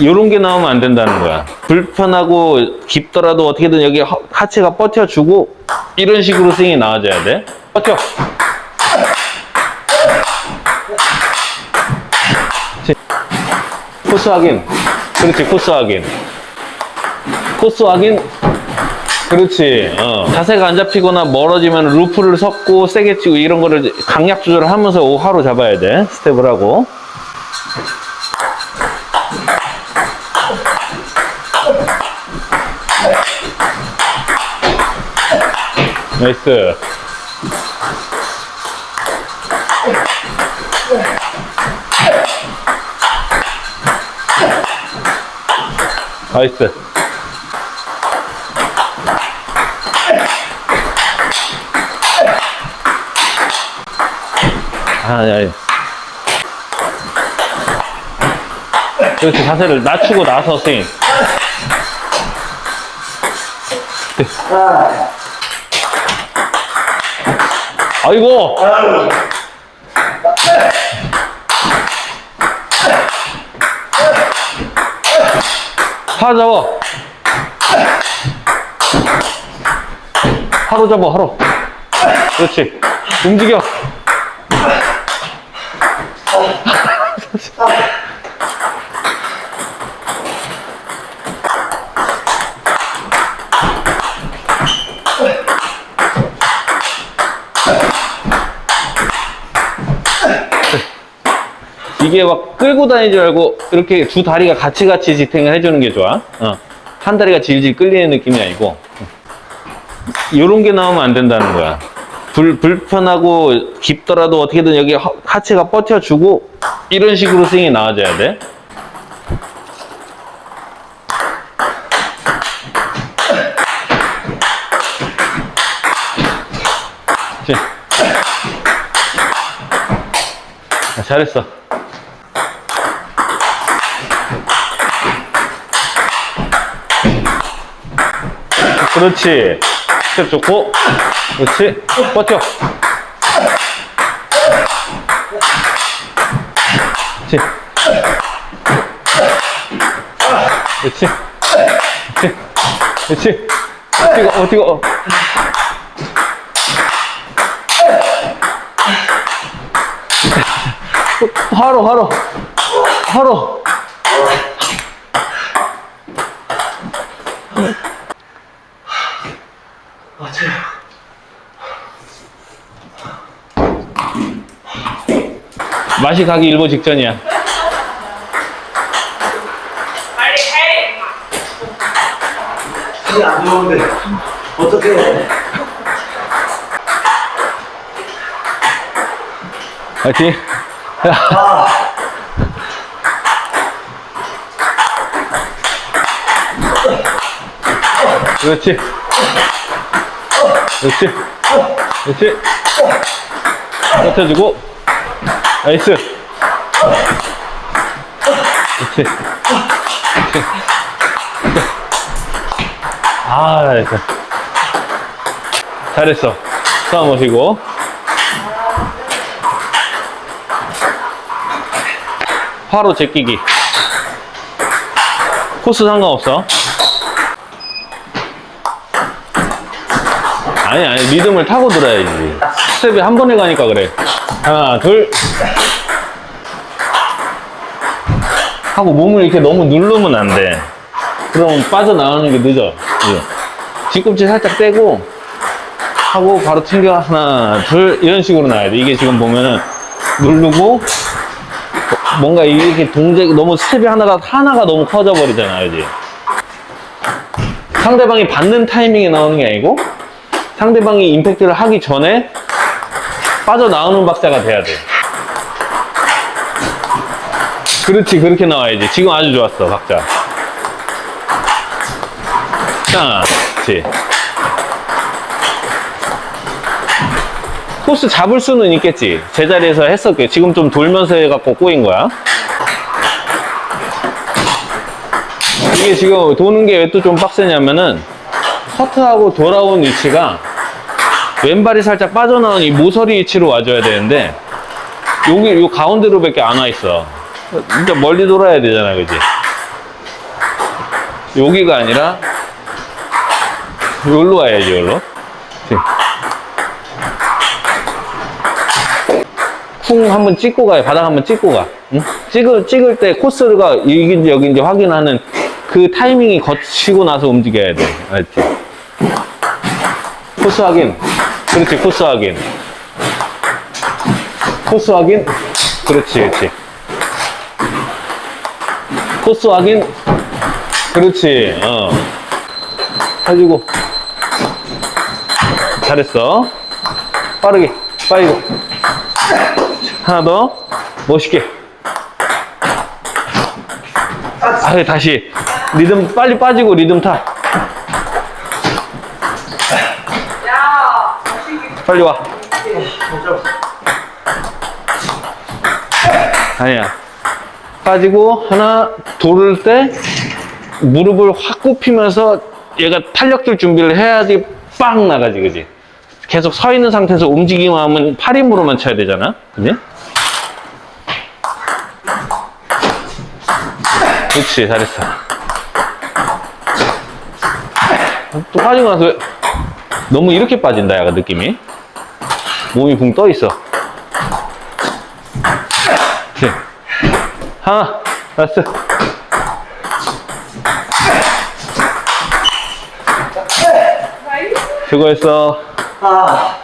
요런 게 나오면 안 된다는 거야. 불편하고 깊더라도 어떻게든 여기 하- 하체가 버텨주고 이런 식으로 스윙이 나와줘야 돼. 버텨. 코스 확인. 그렇지, 코스 확인. 코스 확인. 그렇지. 어. 자세가 안 잡히거나 멀어지면 루프를 섞고 세게 치고 이런 거를 강약 조절을 하면서 오하로 잡아야 돼. 스텝을 하고. 나이스. 나이스. 아, 야, 야. 그렇지, 자세를 낮추고 나서 스윙. 아이고! 하루 잡아. 하루 잡아, 하루. 그렇지. 움직여. 이게 막 끌고 다니지 말고 이렇게 두 다리가 같이 같이 지탱을 해주는 게 좋아. 어. 한 다리가 질질 끌리는 느낌이 아니고 이런 게 나오면 안 된다는 거야. 불, 불편하고 깊더라도 어떻게든 여기 하- 하체가 버텨주고 이런 식으로 스윙이 나와줘야 돼. 잘했어. 그렇지. 스텝 좋고. 그렇지. 버텨. 그렇지. 그렇지. 그렇지. 그렇지. 어디가, 어디가. 하루, 하루. 하루. 맛이 가기 일보 직전이야. 빨리 해! 이게 안 좋은데 어떻게 해? 파이팅. 아, 그렇지. 그렇지. 그렇지. 버텨주고. 나이스. 그렇지. 그렇지. 아, 나이스. 잘했어. 수학 모시고. 화로 제끼기. 코스 상관없어. 아니, 아니, 리듬을 타고 들어야지. 스텝이 한 번에 가니까 그래. 하나, 둘. 하고 몸을 이렇게 너무 누르면 안 돼. 그럼 빠져나오는 게 늦어. 예. 뒤꿈치 살짝 떼고, 하고 바로 튕겨. 하나, 둘. 이런 식으로 나야 돼. 이게 지금 보면은 누르고, 뭔가 이렇게 동작, 너무 스텝이 하나가, 하나가 너무 커져 버리잖아, 그지? 상대방이 받는 타이밍에 나오는 게 아니고, 상대방이 임팩트를 하기 전에 빠져나오는 박자가 돼야 돼. 그렇지, 그렇게 나와야지. 지금 아주 좋았어, 박자. 자, 그렇지. 코스 잡을 수는 있겠지. 제자리에서 했었게. 지금 좀 돌면서 해갖고 꼬인 거야. 이게 지금 도는 게 왜 또 좀 빡세냐면은 커트하고 돌아온 위치가 왼발이 살짝 빠져나온 이 모서리 위치로 와줘야 되는데 여기 요 가운데로밖에 안 와 있어. 진짜 멀리 돌아야 되잖아, 그지? 여기가 아니라 여기로 가야지 여기로. 쿵 한번 찍고 가요 바닥 한번 찍고 가 응? 찍을, 찍을 때 코스가 여기인지 여기인지 확인하는 그 타이밍이 거치고 나서 움직여야 돼. 알지? 코스 확인. 그렇지 코스 확인. 코스 확인. 그렇지 그렇지. 코스 확인. 그렇지 어. 가지고. 잘했어. 빠르게 빠이고 하나 더. 멋있게. 아 다시 리듬 빨리 빠지고 리듬 타. 빨리 와. 아니야. 빠지고 하나 돌을 때 무릎을 확 굽히면서 얘가 탄력 줄 준비를 해야지 빵 나가지 그지? 계속 서 있는 상태에서 움직이기만 하면 팔 힘으로만 쳐야 되잖아 그지? 그렇지 잘했어 또 빠지고 나서 너무 이렇게 빠진다 야가 느낌이? 몸이 붕 떠 있어. 그렇지 하나 라스트 수고했어. 아.